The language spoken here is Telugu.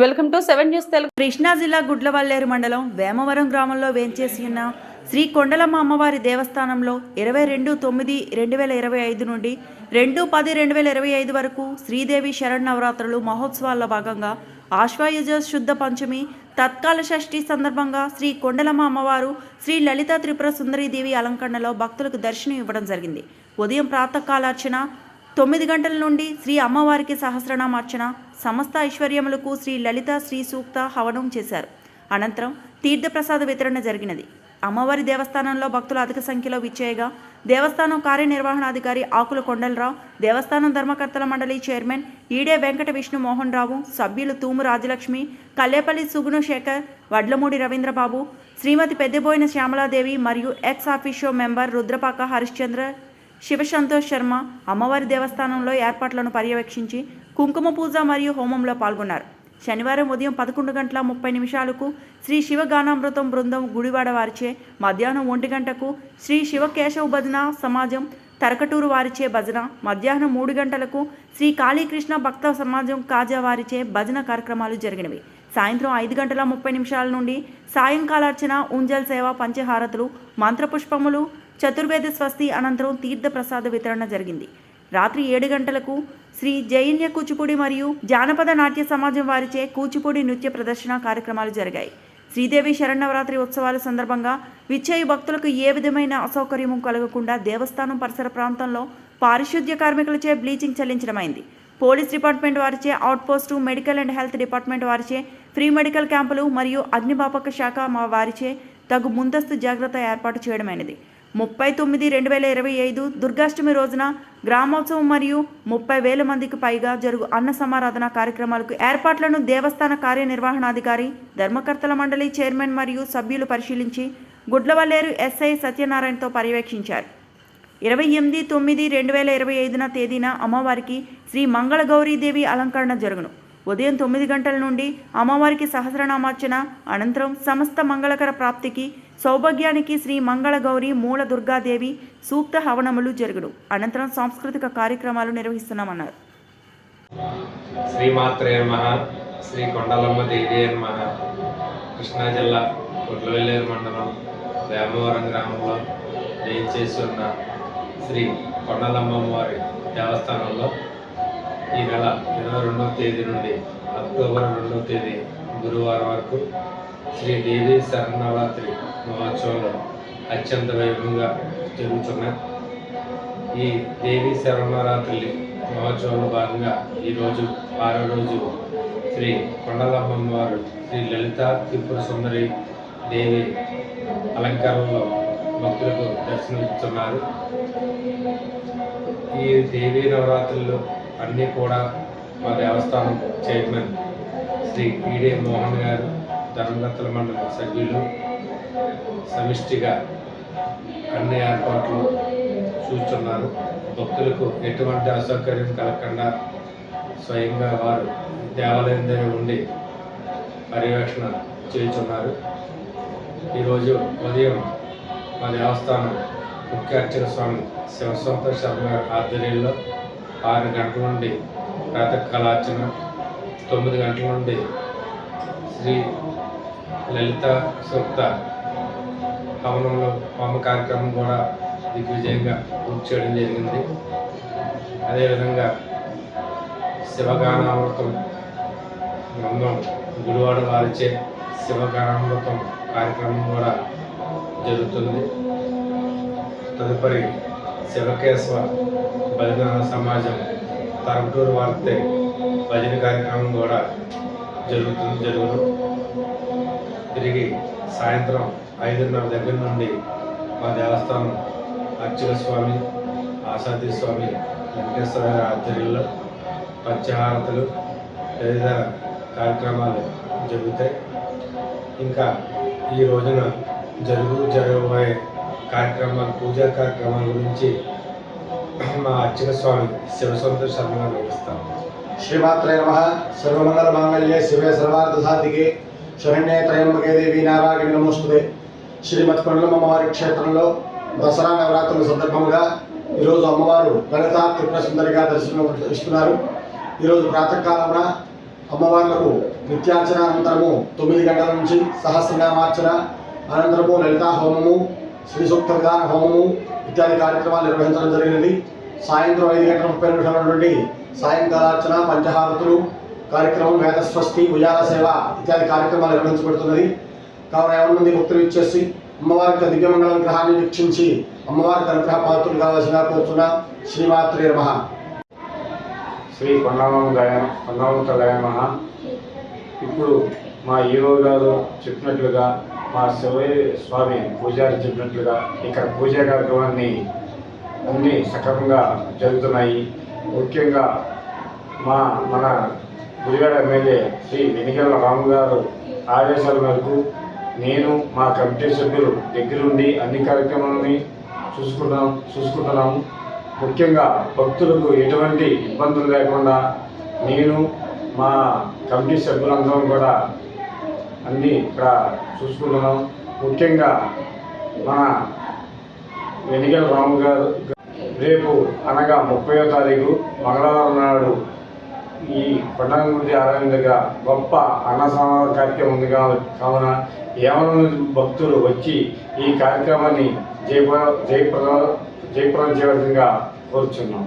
Welcome to seven news Telugu. Krishna జిల్లా గుడ్లవల్లేరు మండలం వేమవరం గ్రామంలో వేంచేసి ఉన్న శ్రీ కొండలమ్మ అమ్మవారి దేవస్థానంలో ఇరవై రెండు తొమ్మిది రెండు వేల ఇరవై ఐదు నుండి రెండు పది రెండు వేల ఇరవై ఐదు వరకు శ్రీదేవి శరణవరాత్రులు మహోత్సవాల్లో భాగంగా ఆశ్వాయుజ శుద్ధ పంచమి తత్కాల షష్ఠి సందర్భంగా శ్రీ కొండలమ్మ అమ్మవారు శ్రీ లలిత త్రిపుర సుందరీదేవి అలంకరణలో భక్తులకు దర్శనం ఇవ్వడం జరిగింది. ఉదయం ప్రాతకాలార్చన తొమ్మిది గంటల నుండి శ్రీ అమ్మవారికి సహస్రనామార్చన సమస్త ఐశ్వర్యములకు శ్రీ లలిత శ్రీ సూక్త హవనం చేశారు. అనంతరం తీర్థప్రసాద వితరణ జరిగినది. అమ్మవారి దేవస్థానంలో భక్తులు అధిక సంఖ్యలో విచ్చేయగా దేవస్థానం కార్యనిర్వహణాధికారి ఆకుల కొండలరావు దేవస్థానం ధర్మకర్తల మండలి చైర్మన్ ఈడే వెంకట విష్ణు మోహన్ రావు సభ్యులు తూము రాజలక్ష్మి కల్లేపల్లి సుగుణశేఖర్ వడ్లమూడి రవీంద్రబాబు శ్రీమతి పెద్దబోయిన శ్యామలాదేవి మరియు ex officio member Rudrapaka Harishchandra Sivasantosh Sharma అమ్మవారి దేవస్థానంలో ఏర్పాట్లను పర్యవేక్షించి కుంకుమ పూజ మరియు హోమంలో పాల్గొన్నారు. శనివారం ఉదయం పదకొండు గంటల ముప్పై నిమిషాలకు శ్రీ శివ గానామృతం బృందం గుడివాడ వారిచే మధ్యాహ్నం ఒంటి గంటకు శ్రీ శివ కేశవ భజన సమాజం తరకటూరు వారిచే భజన మధ్యాహ్నం మూడు గంటలకు శ్రీ కాళీకృష్ణ భక్త సమాజం కాజా వారిచే భజన కార్యక్రమాలు జరిగినవి. సాయంత్రం ఐదు గంటల ముప్పై నిమిషాల నుండి సాయంకాలార్చన ఉంజల్ సేవ పంచహారతులు మంత్రపుష్పములు చతుర్వేద స్వస్తి అనంతరం తీర్థ ప్రసాద వితరణ జరిగింది. రాత్రి ఏడు గంటలకు శ్రీ జైన్య కూచిపూడి మరియు జానపద నాట్య సమాజం వారిచే కూచిపూడి నృత్య ప్రదర్శన కార్యక్రమాలు జరిగాయి. శ్రీదేవి శరణవరాత్రి ఉత్సవాల సందర్భంగా విచ్చేయు భక్తులకు ఏ విధమైన అసౌకర్యము కలగకుండా దేవస్థానం పరిసర ప్రాంతంలో పారిశుద్ధ్య కార్మికులచే బ్లీచింగ్ చెల్లించడమైంది పోలీస్ డిపార్ట్మెంట్ వారిచే outpost medical and health department వారిచే ఫ్రీ మెడికల్ క్యాంపులు మరియు అగ్నిమాపక శాఖ మా వారిచే తగు ముందస్తు జాగ్రత్త ఏర్పాటు చేయడమైనది. ముప్పై తొమ్మిది రెండు వేల ఇరవై ఐదు దుర్గాష్టమి రోజున గ్రామోత్సవం మరియు ముప్పై వేల మందికి పైగా జరుగు అన్న సమారాధన కార్యక్రమాలకు ఏర్పాట్లను దేవస్థాన కార్యనిర్వహణాధికారి ధర్మకర్తల మండలి చైర్మన్ మరియు సభ్యులు పరిశీలించి గుడ్లవల్లేరు ఎస్ఐ సత్యనారాయణతో పర్యవేక్షించారు. ఇరవై ఎనిమిది తొమ్మిది రెండు వేల ఇరవై ఐదున తేదీన అమ్మవారికి శ్రీ మంగళగౌరీదేవి అలంకరణ జరుగును. ఉదయం తొమ్మిది గంటల నుండి అమ్మవారికి సహస్రనామార్చన అనంతరం సమస్త మంగళకర ప్రాప్తికి సౌభాగ్యానికి శ్రీ మంగళగౌరి మూల దుర్గాదేవి సూక్త హవనములు జరుగును. అనంతరం సాంస్కృతిక కార్యక్రమాలు నిర్వహిస్తున్నామన్నారు. శ్రీమాత్రే నమ. శ్రీ కొండలమ్మ దేవి నమ. కృష్ణా జిల్లా కొట్లవెల్లేరు మండలం రామవరం గ్రామంలో చేసి ఉన్న శ్రీ కొండలమ్మమ్మ వారి దేవస్థానంలో ఈ నెల ఇరవై రెండవ తేదీ నుండి అక్టోబర్ రెండవ తేదీ గురువారం వరకు శ్రీ దేవి శరణవరాత్రి మహోత్సవంలో అత్యంత వైభవంగా జరుగుతున్నాయి ఈ దేవి శరణవరాత్రి మహోత్సవంలో భాగంగా ఈరోజు ఆరో రోజు శ్రీ కొండలమ్మ వారు శ్రీ లలిత త్రిపుర సుందరి దేవి అలంకారంలో భక్తులకు దర్శనమిస్తున్నారు. ఈ దేవీ నవరాత్రులు అన్నీ కూడా మా దేవస్థానం చైర్మన్ శ్రీ ఈడే మోహన్ గారు ధర్మగత్తల మండలి సభ్యులు సమిష్టిగా అన్ని ఏర్పాట్లు చూస్తున్నారు. భక్తులకు ఎటువంటి అసౌకర్యం కలగకుండా స్వయంగా వారు దేవాలయం దగ్గర ఉండి పర్యవేక్షణ చేస్తున్నారు. ఈరోజు ఉదయం మా దేవస్థానం ముఖ్య అర్చక స్వామి శివసంత శర్మ గారి ఆధ్వర్యంలో ఆరు గంటల నుండి ప్రాతకాలార్చన తొమ్మిది గంటల నుండి శ్రీ లలిత సూక్త హవనంలో హోమ కార్యక్రమం కూడా దిగ్విజయంగా పూర్తి చేయడం జరిగింది. అదేవిధంగా శివగానామృతం బృందం గుడివాడ వారిచే శివగానామృతం కార్యక్రమం కూడా జరుగుతుంది. తదుపరి శివకేశవ భజన సమాజం తరంటూరు వారితే భజన కార్యక్రమం కూడా జరుగుతుంది జరుగును. తిరిగి సాయంత్రం ఐదున్నర దగ్గర నుండి మా దేవస్థానం అర్చక స్వామి ఆసాది స్వామి వెంకటేశ్వర గారి ఆధ్వర్యంలో పంచహారతులు తదితర కార్యక్రమాలు జరుగుతాయి. ఇంకా ఈ రోజున జరుగు జరగబోయే కార్యక్రమాలు పూజా కార్యక్రమాల గురించి మా అర్చక స్వామి శివసుందర శర్మ గారు వివరిస్తారు శ్రీమాత్రే నమ. సర్వమంగళ మాంగళ్యే శివే సర్వార్థ సాధికే. శరణ్యే త్రయంబకే దేవి నారాయణ నమోస్తుదే శ్రీమతి కొండలమ్మ అమ్మవారి క్షేత్రంలో దసరా నవరాత్రుల సందర్భంగా ఈరోజు అమ్మవారు లలిత త్రిపుర సుందరిగా దర్శనం ఇస్తున్నారు ఈరోజు ప్రాతకాలమున అమ్మవార్లకు నిత్యార్చన అనంతరము తొమ్మిది గంటల నుంచి సహస్రనామార్చన అనంతరము లలితా హోమము శ్రీ సూక్త విధాన హోమము ఇత్యాది కార్యక్రమాలు నిర్వహించడం జరిగినది సాయంత్రం ఐదు గంటల ముప్పై నిమిషాల నుండి సాయంకాలార్చన పంచహారతులు కార్యక్రమం వేదస్వస్తి ఉయ్యాల సేవ ఇత్యాది కార్యక్రమాలు నిర్వహించబడుతున్నది. కావున ఎవరి మంది భక్తులు ఇచ్చేసి అమ్మవారికి దివ్యమంగళం గ్రహాన్ని వీక్షించి అమ్మవారికి అనుగ్రహ పాత్రులు కావాల్సిన కోరుతున్న శ్రీమాత్రి నమ. శ్రీ కొండమం దయ కొండమం ఇప్పుడు మా ఈరో గారు చెప్పినట్లుగా మా శివయ్య స్వామి పూజారి చెప్పినట్లుగా ఇక్కడ పూజా కార్యక్రమాన్ని అన్నీ సక్రమంగా జరుగుతున్నాయి. ముఖ్యంగా మా మన గురిగాడ ఎమ్మెల్యే శ్రీ వెనిగల్ల రాము గారు ఆదేశాల మేరకు నేను మా కమిటీ సభ్యులు దగ్గరుండి అన్ని కార్యక్రమాలని చూసుకున్నాం చూసుకుంటున్నాము. ముఖ్యంగా భక్తులకు ఎటువంటి ఇబ్బందులు లేకుండా నేను మా కమిటీ సభ్యులందరం కూడా అన్నీ ఇక్కడ చూసుకుంటున్నాం. ముఖ్యంగా మన వెనిగల రాము గారు రేపు అనగా ముప్పయో తారీఖు మంగళవారం నాడు ఈ కొండగుడి ఆలయం దగ్గర గొప్ప అన్నసంహార కార్యక్రమం ఉంది కావున ఏమైనా భక్తులు వచ్చి ఈ కార్యక్రమాన్ని జయప్ర జయప్రద జయప్రదం చేయవలసిందిగా కోరుచున్నాం.